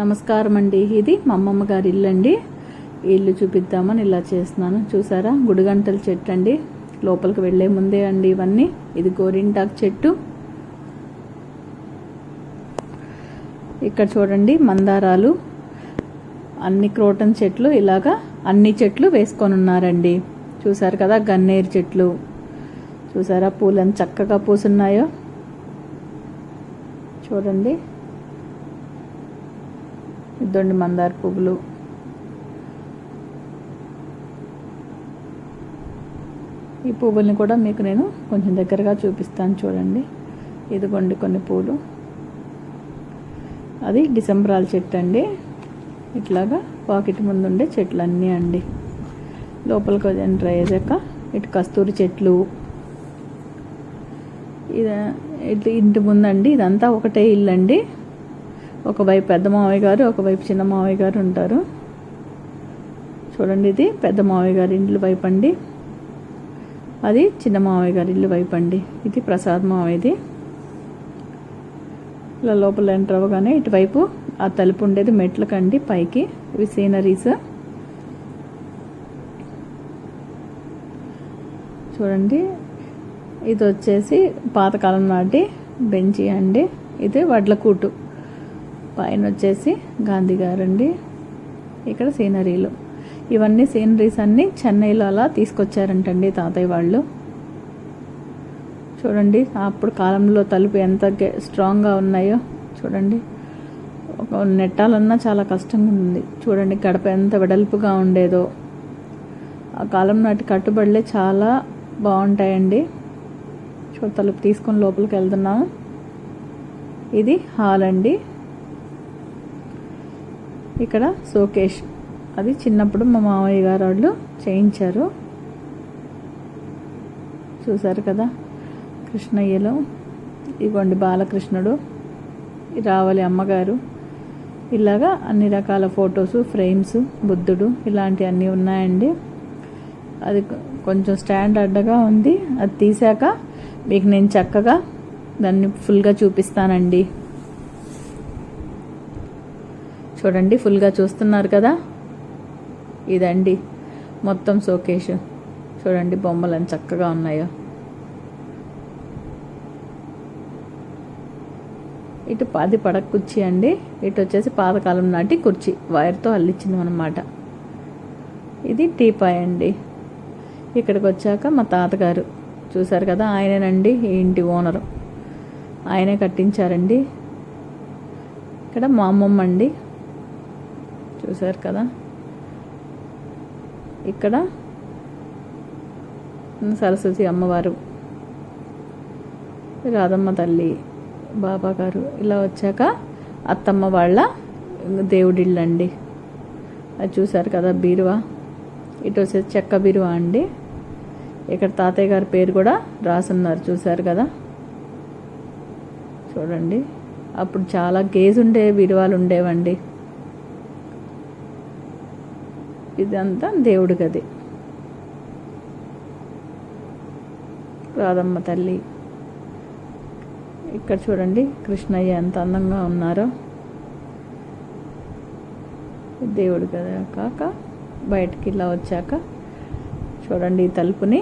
నమస్కారం అండి ఇది మా అమ్మమ్మ గారి ఇల్లు అండి ఇల్లు చూపిద్దామని ఇలా చేస్తున్నాను. చూసారా? గుడిగంటల చెట్టు అండి లోపలికి వెళ్ళే ముందే అండి ఇవన్నీ. ఇది గోరింటాకు చెట్టు. ఇక్కడ చూడండి మందారాలు. అన్ని క్రోటన్ చెట్లు ఇలాగా అన్ని చెట్లు వేసుకొని ఉన్నారండి చూసారు కదా? గన్నేరు చెట్లు. చూసారా? పూలను చక్కగా పూసున్నాయో. చూడండి. ఇద్దండి మందార పువ్వులు. ఈ పువ్వుల్ని కూడా మీకు నేను కొంచెం దగ్గరగా చూపిస్తాను చూడండి. ఇదిగోండి కొన్ని పూలు. అది డిసెంబరాల చెట్టు అండి. ఇట్లాగా పాకెట్ ముందు ఉండే చెట్లు అన్నీ అండి. లోపలికి ఎంటర్ అయ్యాక. ఇటు కస్తూరి చెట్లు. ఇది ఇంటి ముందండి. ఇదంతా ఒకటే ఇల్లు అండి ఒకవైపు పెద్ద మావయ్య గారు ఒకవైపు చిన్న మావయ్య గారు ఉంటారు. చూడండి ఇది పెద్ద మావయ్య గారి ఇండ్లు వైపు అండి. అది చిన్న మావయ్య గారి ఇల్లు వైపు అండి. ఇది ప్రసాద్ మావయ్యది. ఇలా లోపల ఎంటర్ అవ్వగానే ఇటువైపు ఆ తలుపు ఉండేది మెట్లకండి పైకి. ఇవి సీనరీస్ చూడండి ఇది వచ్చేసి పాతకాలం నాటి బెంచి అండి. ఇది వడ్ల కూటు పైన వచ్చేసి గాంధీ గారు అండి ఇక్కడ సీనరీలు. ఇవన్నీ సీనరీస్ అన్నీ చెన్నైలో అలా తీసుకొచ్చారంటండి తాతయ్య వాళ్ళు. చూడండి అప్పుడు కాలంలో తలుపు ఎంత స్ట్రాంగ్గా ఉన్నాయో చూడండి. ఒక నెట్టాలన్నా చాలా కష్టంగా ఉంది. చూడండి గడప ఎంత వెడల్పుగా ఉండేదో. ఆ కాలం నాటి కట్టుబడులే చాలా బాగుంటాయండి. చూడ తలుపు తీసుకొని లోపలికి వెళ్తున్నాము. ఇది హాల్ అండి. ఇక్కడ సోకేష్. అది చిన్నప్పుడు మా మామయ్య గారు వాళ్ళు చేయించారు. చూశారు కదా? కృష్ణయ్యలో. ఇవ్వండి బాలకృష్ణుడు. రావాలి అమ్మగారు. ఇలాగా అన్ని రకాల ఫొటోస్ ఫ్రేమ్స్ బుద్ధుడు ఇలాంటివన్నీ ఉన్నాయండి. అది కొంచెం స్టాండ్ అడ్డగా ఉంది. అది తీసాక మీకు నేను చక్కగా దాన్ని ఫుల్గా చూపిస్తానండి. చూడండి ఫుల్గా చూస్తున్నారు కదా? ఇదండి. మొత్తం షోకేష్ చూడండి బొమ్మలు ఎంత చక్కగా ఉన్నాయో. ఇటు పాది పడక కుర్చీ అండి. ఇటు వచ్చేసి పాతకాలం నాటి కుర్చీ. వైర్తో అల్లించింది అనమాట ఇది టీపాయ్ అండి. ఇక్కడికి వచ్చాక మా తాతగారు చూశారు కదా ఆయనేనండి ఈ ఇంటి ఓనరు ఆయనే కట్టించారండి. ఇక్కడ మా అమ్మమ్మ అండి. చూశారు కదా? ఇక్కడ సరస్వతి అమ్మవారు రాధమ్మ తల్లి బాబా గారు ఇలా వచ్చాక అత్తమ్మ వాళ్ళ దేవుడిళ్ళు అండి అది చూశారు కదా బీరువా? ఇటు వచ్చేసి చెక్క బీరువా అండి. ఇక్కడ తాతయ్య గారి పేరు కూడా రాసున్నారు చూశారు కదా? చూడండి. అప్పుడు చాలా గేజ్ ఉండే బీరువాలు ఉండేవండి. ఇదంతా దేవుడి గది రాధమ్మ తల్లి. ఇక్కడ చూడండి కృష్ణయ్య ఎంత అందంగా ఉన్నారో. దేవుడు కదా కాక బయటికి ఇలా వచ్చాక చూడండి ఈ తలుపుని.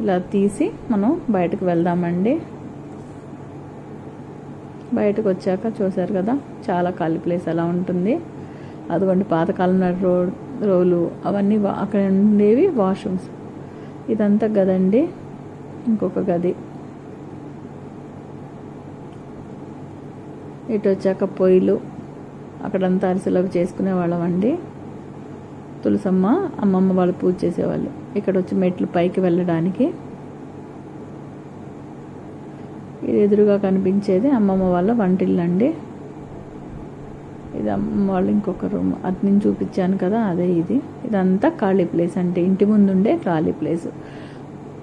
ఇలా తీసి మనం బయటకు వెళ్దామండి. బయటకు వచ్చాక చూసారు కదా చాలా ఖాళీ ప్లేస్ అలా ఉంటుంది. అదిగోండి పాతకాలం నాటి రో రోలు అవన్నీ అక్కడ ఉండేవి వాష్రూమ్స్ ఇదంతా గదండి ఇంకొక గది. ఇటు వచ్చాక పొయ్యిలు అక్కడంతా అరిసెలకు చేసుకునే వాళ్ళం అండి. తులసమ్మ అమ్మమ్మ వాళ్ళు పూజ చేసేవాళ్ళు. ఇక్కడ వచ్చి మెట్లు పైకి వెళ్ళడానికి. ఇది ఎదురుగా కనిపించేది అమ్మమ్మ వాళ్ళ వంటిల్లు అండి ఇది వాళ్ళు ఇంకొక రూమ్. అది నేను చూపించాను కదా అదే ఇది. ఇదంతా ఖాళీ ప్లేస్ అంటే ఇంటి ముందు ఉండే ఖాళీ ప్లేస్.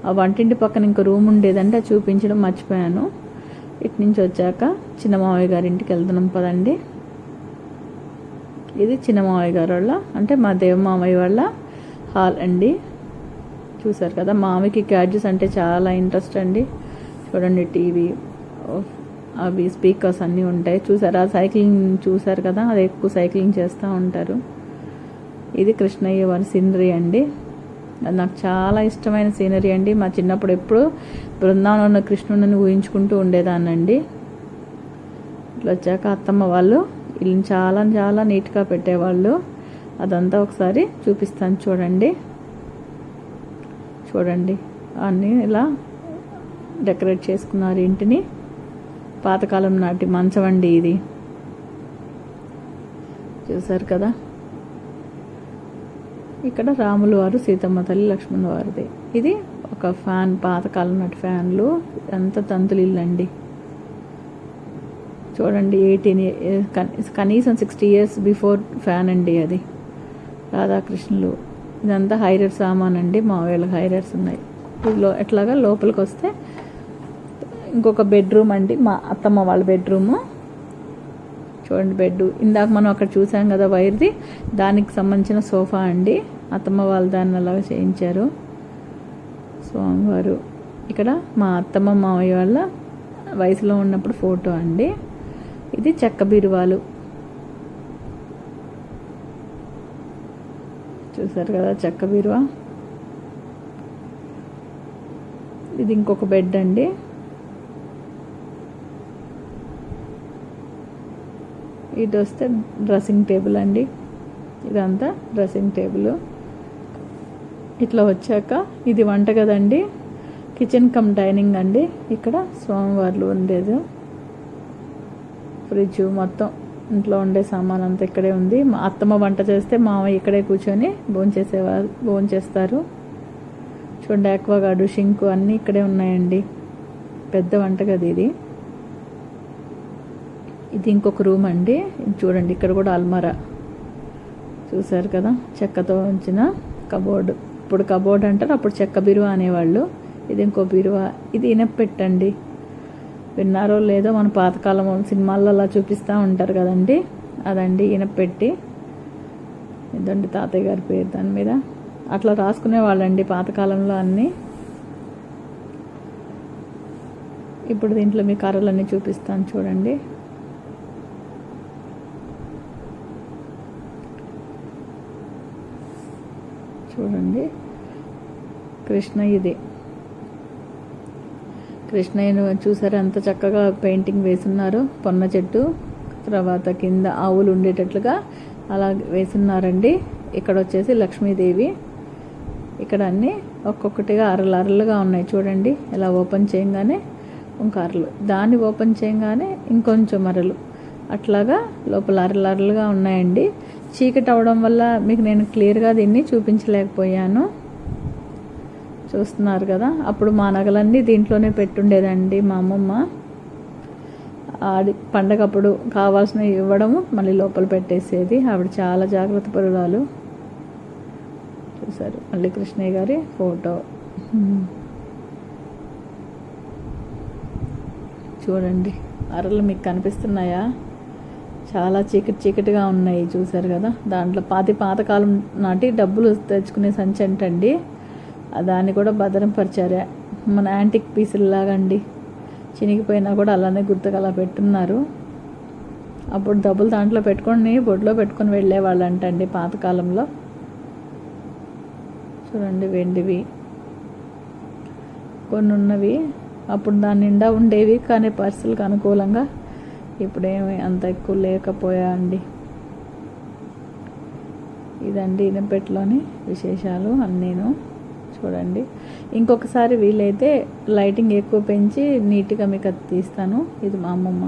ఆ వంటింటి పక్కన ఇంకో రూమ్ ఉండేదంటే అది చూపించడం మర్చిపోయాను. ఇటు నుంచి వచ్చాక చిన్న మావయ్య గారి ఇంటికి వెళ్తున్నాం పదండి. ఇది చిన్న మావయ్య గారు వాళ్ళ అంటే మా దేవ మామయ్య వాళ్ళ హాల్ అండి. చూసారు కదా మామయ్యకి గ్యాడ్జెట్స్ అంటే చాలా ఇంట్రెస్ట్ అండి. చూడండి టీవీ అవి స్పీకర్స్ అన్నీ ఉంటాయి. చూసారా? సైక్లింగ్ చూసారు కదా? అది ఎక్కువ సైక్లింగ్ చేస్తూ ఉంటారు. ఇది కృష్ణయ్య వారి సీనరీ అండి. అది నాకు చాలా ఇష్టమైన సీనరీ అండి. మా చిన్నప్పుడు ఎప్పుడు బృందావనం ఉన్న కృష్ణుడిని ఊహించుకుంటూ ఉండేదానండి ఇట్లా వచ్చాక అత్తమ్మ వాళ్ళు వీళ్ళని చాలా చాలా నీట్గా పెట్టేవాళ్ళు. అదంతా ఒకసారి చూపిస్తాను చూడండి. చూడండి. అన్నీ ఇలా డెకరేట్ చేసుకున్నారు ఇంటిని. పాతకాలం నాటి మంచం అండి ఇది. చూశారు కదా? ఇక్కడ రాములు వారు సీతమ్మ తల్లి లక్ష్మణ్ వారిది. ఇది ఒక ఫ్యాన్ పాతకాలం నాటి ఫ్యాన్లు. ఎంత తంతులు ఇల్లు అండి చూడండి ఎయిటీన్ కనీసం సిక్స్టీ ఇయర్స్ బిఫోర్ ఫ్యాన్ అండి అది. రాధాకృష్ణులు. ఇదంతా హైరర్ సామాన్ అండి మా వీళ్ళకి హైరర్స్ ఉన్నాయి లో ఎట్లాగా లోపలికి వస్తే ఇంకొక బెడ్రూమ్ అండి. మా అత్తమ్మ వాళ్ళ బెడ్రూము చూడండి బెడ్ ఇందాక మనం అక్కడ చూసాం కదా వైర్ది. దానికి సంబంధించిన సోఫా అండి. అత్తమ్మ వాళ్ళు దాన్ని అలా చేయించారు. స్వామివారు. ఇక్కడ మా అత్తమ్మ మావయ్య వాళ్ళ వయసులో ఉన్నప్పుడు ఫోటో అండి. ఇది చెక్క బీరువాలు. చూసారు కదా చెక్క బీరువా? ఇది ఇంకొక బెడ్ అండి. ఇటు వస్తే డ్రెస్సింగ్ టేబుల్ అండి. ఇదంతా డ్రెస్సింగ్ టేబుల్. ఇట్లా వచ్చాక ఇది వంట కదండి. కిచెన్ కమ్ డైనింగ్ అండి. ఇక్కడ స్వామివార్లు ఉండేది. ఫ్రిడ్జ్ మొత్తం ఇంట్లో ఉండే సామాన్ అంతా ఇక్కడే ఉంది. మా అత్తమ్మ వంట చేస్తే మామయ్య ఇక్కడే కూర్చొని భోంచేసేవారు భోంచేస్తారు చూడండి యాక్వాగార్డు షింకు అన్నీ ఇక్కడే ఉన్నాయండి. పెద్ద వంటగది ఇది. ఇది ఇంకొక రూమ్ అండి. ఇది చూడండి ఇక్కడ కూడా అల్మారా. చూసారు కదా చెక్కతో ఉంచిన కబోర్డ్. ఇప్పుడు కబోర్డ్ అంటారు అప్పుడు చెక్క బిరువా అనేవాళ్ళు. ఇది ఇంకో బిరువా. ఇది ఇనపెట్టండి విన్నారో లేదో మన పాతకాలం సినిమాల్లో అలా చూపిస్తూ ఉంటారు కదండి. అదండి ఇనపెట్టి ఇదండి తాతయ్య గారి పేరు దాని మీద. అట్లా రాసుకునే వాళ్ళండి పాతకాలంలో అన్నీ. ఇప్పుడు దీంట్లో మీ కర్రలన్నీ చూపిస్తాను చూడండి. చూడండి. కృష్ణ ఇది. కృష్ణయ్యను చూసారా ఎంత చక్కగా పెయింటింగ్ వేసున్నారు. పొన్న చెట్టు తర్వాత కింద ఆవులు ఉండేటట్లుగా అలా వేసున్నారండి. ఇక్కడ వచ్చేసి లక్ష్మీదేవి. ఇక్కడ అన్నీ ఒక్కొక్కటిగా అరలు అరలుగా ఉన్నాయి చూడండి. ఇలా ఓపెన్ చేయగానే ఇంకా అరలు. దాన్ని ఓపెన్ చేయగానే ఇంకొంచెం అరలు. అట్లాగా లోపల అరలు అరలుగా ఉన్నాయండి. చీకటి అవడం వల్ల మీకు నేను క్లియర్గా దీన్ని చూపించలేకపోయాను. చూస్తున్నారు కదా? అప్పుడు మా నగలన్నీ దీంట్లోనే పెట్టుండేదండి మా అమ్మమ్మ. ఆడి పండగప్పుడు కావాల్సినవి ఇవ్వడము మళ్ళీ లోపల పెట్టేసేది. ఆవిడ చాలా జాగ్రత్త పరురాలు. చూసారు మళ్ళీ కృష్ణయ్య గారి ఫోటో. చూడండి. అరలు మీకు కనిపిస్తున్నాయా? చాలా చీకటి చీకటిగా ఉన్నాయి చూసారు కదా? దాంట్లో పాతి పాతకాలం నాటి డబ్బులు తెచ్చుకునే సంచి అంటండి. దాన్ని కూడా భద్రపరిచారు. మన యాంటిక్ పీసుల్లాగా అండి చినిగిపోయినా కూడా అలానే గుర్తుగా అలా పెట్టున్నారు. అప్పుడు డబ్బులు దాంట్లో పెట్టుకొని బొడ్లో పెట్టుకొని వెళ్ళేవాళ్ళు అంటండి పాతకాలంలో. చూడండి వెండివి. కొన్ని ఉన్నవి అప్పుడు దాని నిండా ఉండేవి కానీ పరిస్థితులకు అనుకూలంగా ఇప్పుడేమి అంత ఎక్కువ లేకపోయా అండి. ఇదండి ఇనపెట్లోని విశేషాలు అన్నీను. చూడండి. ఇంకొకసారి వీలైతే లైటింగ్ ఎక్కువ పెంచి నీట్గా మీకు అది తీస్తాను. ఇది మా అమ్మమ్మ.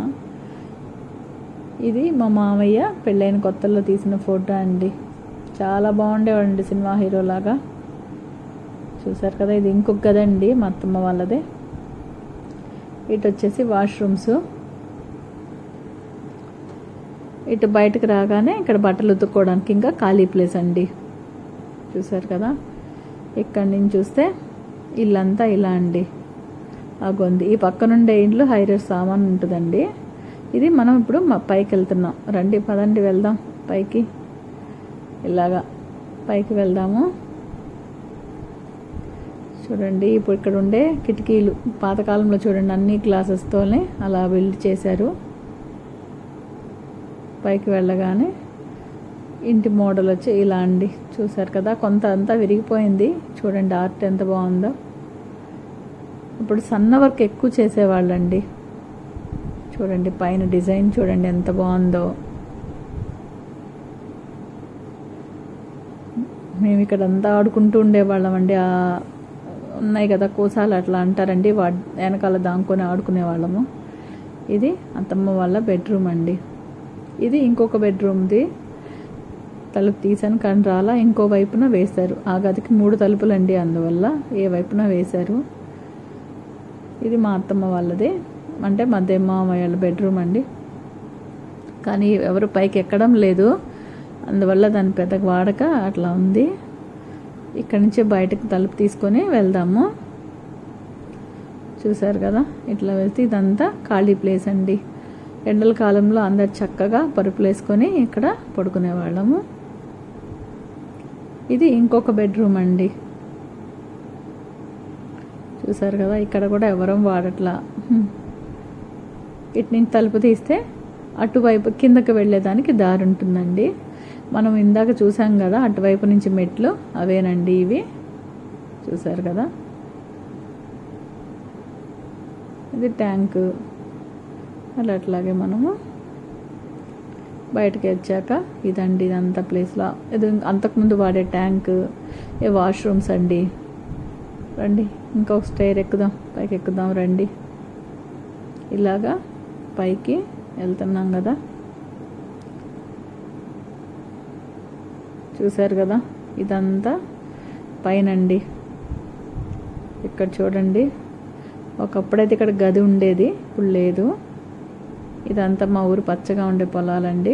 ఇది మా మామయ్య పెళ్ళైన కొత్తల్లో తీసిన ఫోటో అండి. చాలా బాగుండేవాడండి సినిమా హీరోలాగా చూసారు కదా ఇది ఇంకొక గదండి మా అత్తమ్మ వాళ్ళదే. ఇటు వచ్చేసి వాష్రూమ్స్. ఇటు బయటకు రాగానే ఇక్కడ బట్టలు ఉతుక్కోవడానికి ఇంకా ఖాళీ ప్లేస్ అండి. చూసారు కదా? ఇక్కడి నుంచి చూస్తే ఇల్లంతా ఇలా అండి. ఆ ఈ పక్కనుండే ఇంట్లో హైరర్ సామాన్ ఉంటుందండి. ఇది మనం ఇప్పుడు పైకి వెళ్తున్నాం. రండి పదండి వెళ్దాం పైకి. ఇలాగా పైకి వెళ్దాము. చూడండి ఇప్పుడు ఇక్కడ ఉండే కిటికీలు. పాతకాలంలో చూడండి అన్ని గ్లాసెస్తోనే అలా బిల్డ్ చేశారు. పైకి వెళ్ళగానే ఇంటి మోడల్ వచ్చి ఇలా అండి చూసారు కదా కొంత అంతా విరిగిపోయింది చూడండి ఆర్ట్ ఎంత బాగుందో. ఇప్పుడు సన్న వర్క్ ఎక్కువ చేసేవాళ్ళండి. చూడండి పైన డిజైన్ చూడండి ఎంత బాగుందో. మేము ఇక్కడ అంతా ఆడుకుంటూ ఉండేవాళ్ళం అండి ఆ ఉన్నాయి కదా కోసాలు అట్లా అంటారండి వా వెనకాల దాంకొని ఆడుకునే వాళ్ళము ఇది అత్తమ్మ వాళ్ళ బెడ్రూమ్ అండి. ఇది ఇంకొక బెడ్రూమ్ది. తలుపు తీసాను కానీ రాలా ఇంకో వైపున వేశారు. ఆ గదికి మూడు తలుపులండి అందువల్ల ఏ వైపున వేశారు? ఇది మా అత్తమ్మ వాళ్ళది. అంటే మా మామయ్య వాళ్ళ బెడ్రూమ్ అండి. కానీ ఎవరు పైకి ఎక్కడం లేదు. అందువల్ల దాని పెద్ద వాడక అట్లా ఉంది. ఇక్కడి నుంచే బయటకు తలుపు తీసుకొని వెళ్దాము. చూసారు కదా? ఇట్లా వెళ్తే ఇదంతా ఖాళీ ప్లేస్ అండి. ఎండల కాలంలో అందరు చక్కగా పరుపులు వేసుకొని ఇక్కడ పడుకునేవాళ్ళము. ఇది ఇంకొక బెడ్రూమ్ అండి. చూసారు కదా ఇక్కడ కూడా ఎవరం వాడట్లా. ఇటు నుంచి తలుపు తీస్తే అటువైపు కిందకి వెళ్ళేదానికి దారి ఉంటుందండి. మనం ఇందాక చూసాం కదా అటువైపు నుంచి మెట్లు అవేనండి ఇవి. చూసారు కదా? ఇది ట్యాంకు. అలా అట్లాగే మనము బయటకు వచ్చాక ఇదండి ఇదంతా ప్లేస్లో ఇది అంతకుముందు వాడే ట్యాంక్ ఏ వాష్రూమ్స్ అండి. రండి ఇంకొక స్టైర్ ఎక్కుదాం పైకి ఎక్కుదాం రండి. ఇలాగా పైకి వెళ్తున్నాం కదా. చూశారు కదా? ఇదంతా పైనండి. ఇక్కడ చూడండి. ఒకప్పుడైతే ఇక్కడ గది ఉండేది ఇప్పుడు లేదు. ఇదంతా మా ఊరు పచ్చగా ఉండే పొలాలండి.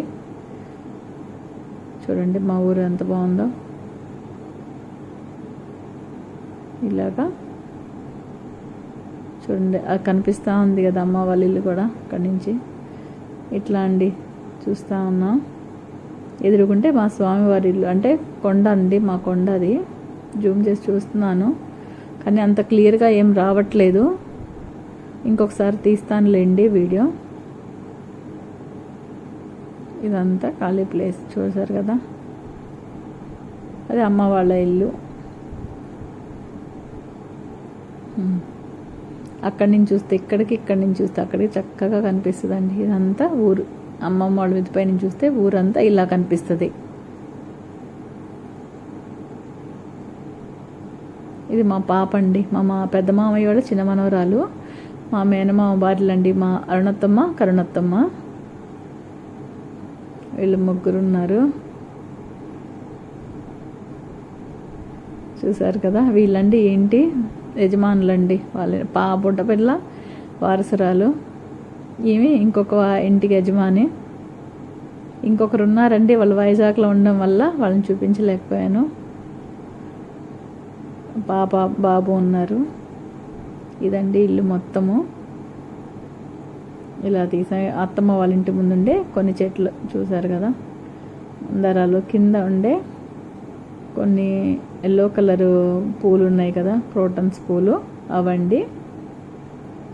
చూడండి మా ఊరు ఎంత బాగుందో. ఇలాగా. చూడండి అది కనిపిస్తూ ఉంది కదా అమ్మ వాళ్ళ ఇల్లు కూడా అక్కడి నుంచి. ఇట్లా అండి చూస్తూ ఉన్నాం. ఎదురుకుంటే మా స్వామివారి ఇల్లు అంటే కొండ అండి మా కొండ అది. జూమ్ చేసి చూస్తున్నాను. కానీ అంత క్లియర్గా ఏం రావట్లేదు. ఇంకొకసారి తీస్తానులేండి వీడియో. ఇదంతా ఖాళీ ప్లేస్ చూసారు కదా? అది అమ్మ వాళ్ళ ఇల్లు. అక్కడి నుంచి చూస్తే ఇక్కడికి ఇక్కడి నుంచి చూస్తే అక్కడికి చక్కగా కనిపిస్తుందండి. ఇదంతా ఊరు. అమ్మమ్మ వాళ్ళ మీద పైన చూస్తే ఊరంతా ఇలా కనిపిస్తుంది. ఇది మా పాప అండి. మా మా పెద్ద మామయ్య వాళ్ళ చిన్న మనవరాలు. మా మేనమామ భార్యలండి. మా అరుణత్తమ్మ కరుణత్తమ్మ. వీళ్ళు ముగ్గురు ఉన్నారు చూసారు కదా వీళ్ళండి ఏంటి? యజమానులండి వాళ్ళ పా బుడ్డ పిల్ల వారసురాలు. ఈమె ఇంకొక ఇంటికి యజమాని. ఇంకొకరు ఉన్నారండి వాళ్ళు వైజాగ్లో ఉండడం వల్ల వాళ్ళని చూపించలేకపోయాను. పాప బాబు ఉన్నారు. ఇదండి ఇల్లు మొత్తము. ఇలా తీసా అత్తమ్మ వాళ్ళ ఇంటి ముందుండే కొన్ని చెట్లు చూసారు కదా. అందరాలు కింద ఉండే కొన్ని ఎల్లో కలరు పూలు ఉన్నాయి కదా ప్రోటన్స్ పూలు అవండి.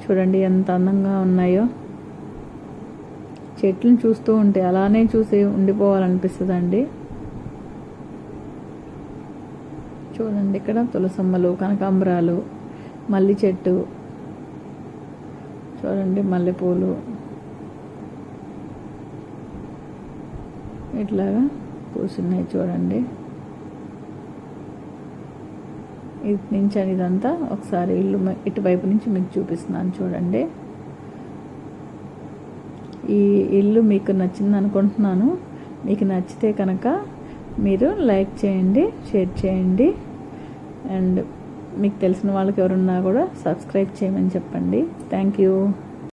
చూడండి ఎంత అందంగా ఉన్నాయో. చెట్లను చూస్తూ ఉంటే అలానే చూసి ఉండిపోవాలనిపిస్తుందండి. చూడండి ఇక్కడ తులసమ్మలు కనకాంబరాలు మల్లి చెట్టు చూడండి మల్లెపూలు. ఇట్లాగా పూసున్నాయి చూడండి. ఇటు నుంచి ఇదంతా ఒకసారి ఇల్లు ఇటువైపు నుంచి మీకు చూపిస్తున్నాను చూడండి. ఈ ఇల్లు మీకు నచ్చింది అనుకుంటున్నాను. మీకు నచ్చితే కనుక మీరు లైక్ చేయండి షేర్ చేయండి. అండ్ మీకు తెలిసిన వాళ్ళకి ఎవరున్నా కూడా సబ్స్క్రైబ్ చేయమని చెప్పండి. Thank you